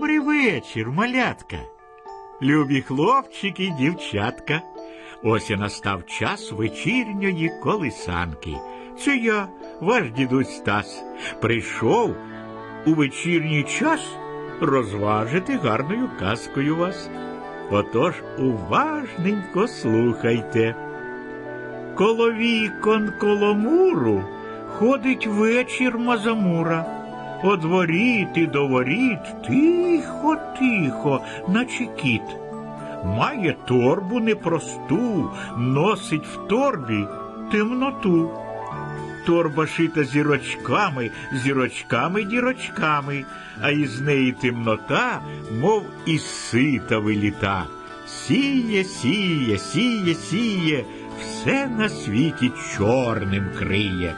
Добрий вечір, малятка. Любі хлопчики дівчатка. Ось і настав час вечірньої колисанки. Це я, ваш дідусь Стас, прийшов у вечірній час розважити гарною казкою вас. Отож уважненько слухайте. Коло вікон коло муру ходить вечір Мазамура. Од воріт і до воріт тихо, тихо, наче кіт. Має торбу непросту, носить в торбі темноту. Торба шита зірочками, зірочками дірочками, а із неї темнота, мов із сита виліта. Сіє, сіє, сіє, сіє, все на світі чорним криє.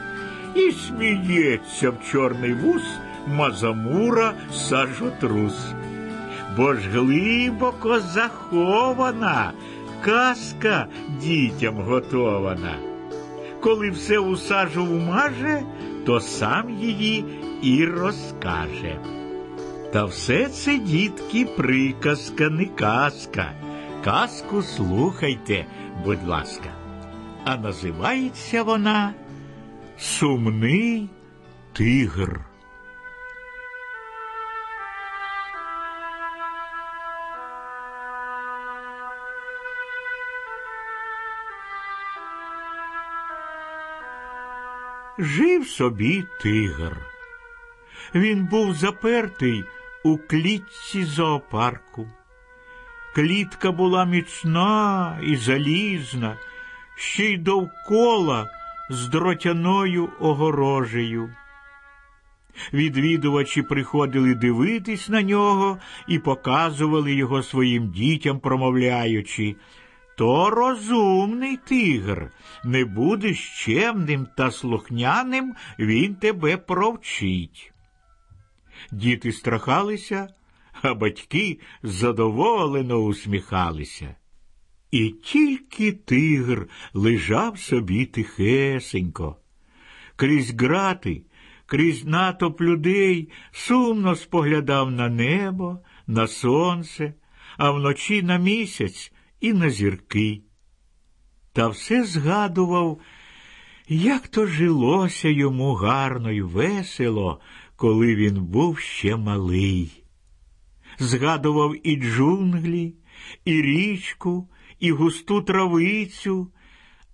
І сміється в чорний вус Мазамура сажотрус. Бо ж глибоко захована, казка дітям готована. Коли все у сажу вмаже, то сам її і розкаже. Та все це, дітки, приказка, не казка. Казку слухайте, будь ласка. А називається вона Сумний тигр. Жив собі тигр. Він був запертий у клітці зоопарку. Клітка була міцна і залізна, ще й довкола з дротяною огорожею. Відвідувачі приходили дивитись на нього і показували його своїм дітям, промовляючи. То розумний тигр, не будеш чемним та слухняним, він тебе провчить. Діти страхалися, а батьки задоволено усміхалися. І тільки тигр лежав собі тихесенько. Крізь грати, крізь натовп людей сумно споглядав на небо, на сонце, а вночі на місяць і на зірки. Та все згадував, як то жилося йому гарно й весело, коли він був ще малий. Згадував і джунглі, і річку, і густу травицю,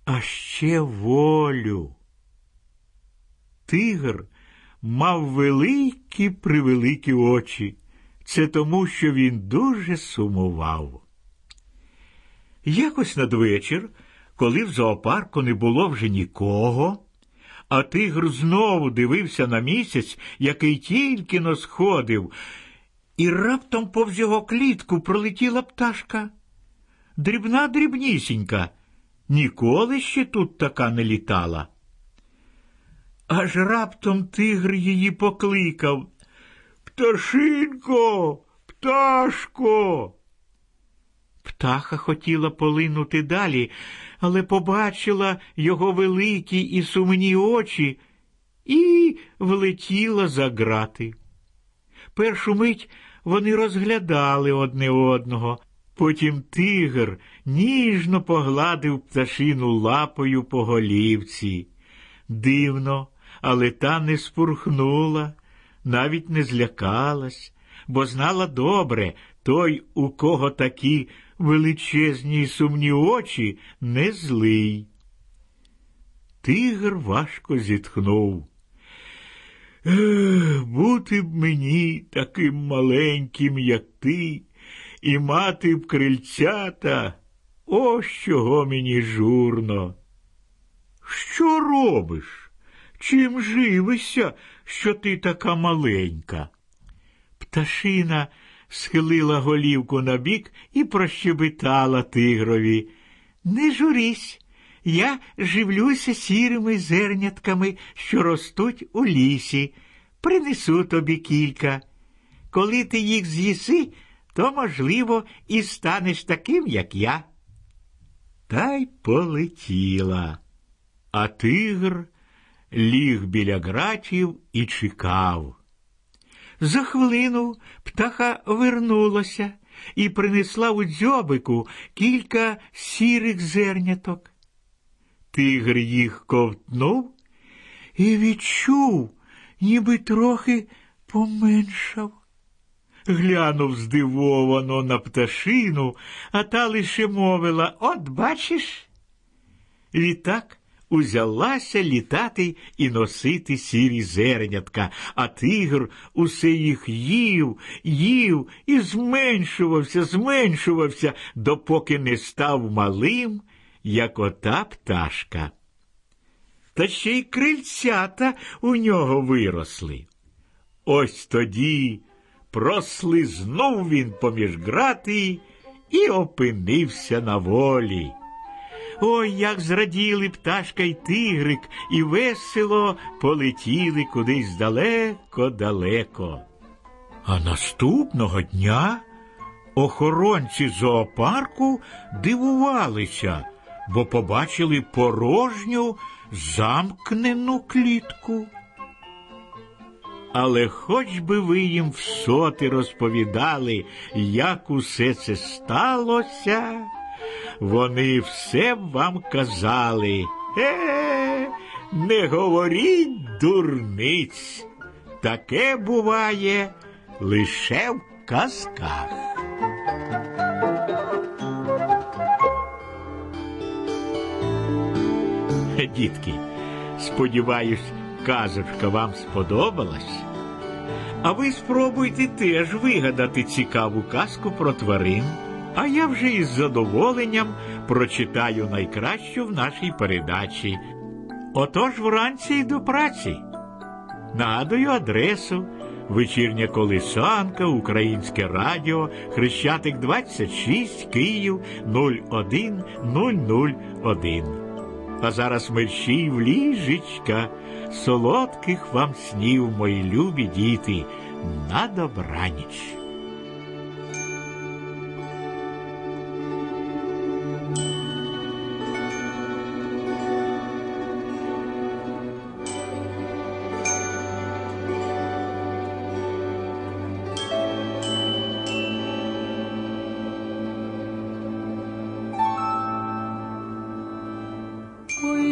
а ще волю. Тигр мав великі превеликі очі. Це тому, що він дуже сумував. Якось надвечір, коли в зоопарку не було вже нікого, а тигр знову дивився на місяць, який тільки но сходив, і раптом повз його клітку пролетіла пташка. Дрібна дрібнісінька, ніколи ще тут така не літала. Аж раптом тигр її покликав Пташинко, пташко. Птаха хотіла полинути далі, але побачила його великі і сумні очі і влетіла за грати. Першу мить вони розглядали одне одного, потім тигр ніжно погладив пташину лапою по голівці. Дивно, але та не спурхнула, навіть не злякалась, бо знала добре той, у кого такі величезні й сумні очі, не злий. Тигр важко зітхнув. Бути б мені таким маленьким, як ти, і мати б крильцята, ось чого мені журно. Що робиш? Чим живишся, що ти така маленька? Пташина схилила голівку на бік і прощебетала тигрові. Не журись, я живлюся сірими зернятками, що ростуть у лісі. Принесу тобі кілька. Коли ти їх з'їси, то, можливо, і станеш таким, як я. Та й полетіла. А тигр ліг біля гратів і чекав. За хвилину птаха вернулася і принесла у дзьобику кілька сірих зерняток. Тигр їх ковтнув і відчув, ніби трохи поменшав. Глянув здивовано на пташину, а та лише мовила От бачиш. Відтак узялася літати і носити сірі зернятка, а тигр усе їх їв, їв і зменшувався, зменшувався, допоки не став малим, як ота пташка. Та ще й крильцята у нього виросли. Ось тоді прослизнув він поміж грати і опинився на волі. Ой, як зраділи пташка й тигрик, і весело полетіли кудись далеко-далеко. А наступного дня охоронці зоопарку дивувалися, бо побачили порожню замкнену клітку. Але хоч би ви їм всоти розповідали, як усе це сталося, вони все вам казали. Е, не говоріть дурниць. Таке буває лише в казках. Дітки, сподіваюсь, казочка вам сподобалась. А ви спробуйте теж вигадати цікаву казку про тварин. А я вже із задоволенням прочитаю найкращу в нашій передачі. Отож вранці й до праці. Нагадую адресу Вечірня колисанка, Українське радіо, Хрещатик 26, Київ 01001. А зараз мерщій в ліжечка, солодких вам снів, мої любі діти, на добраніч. Ой,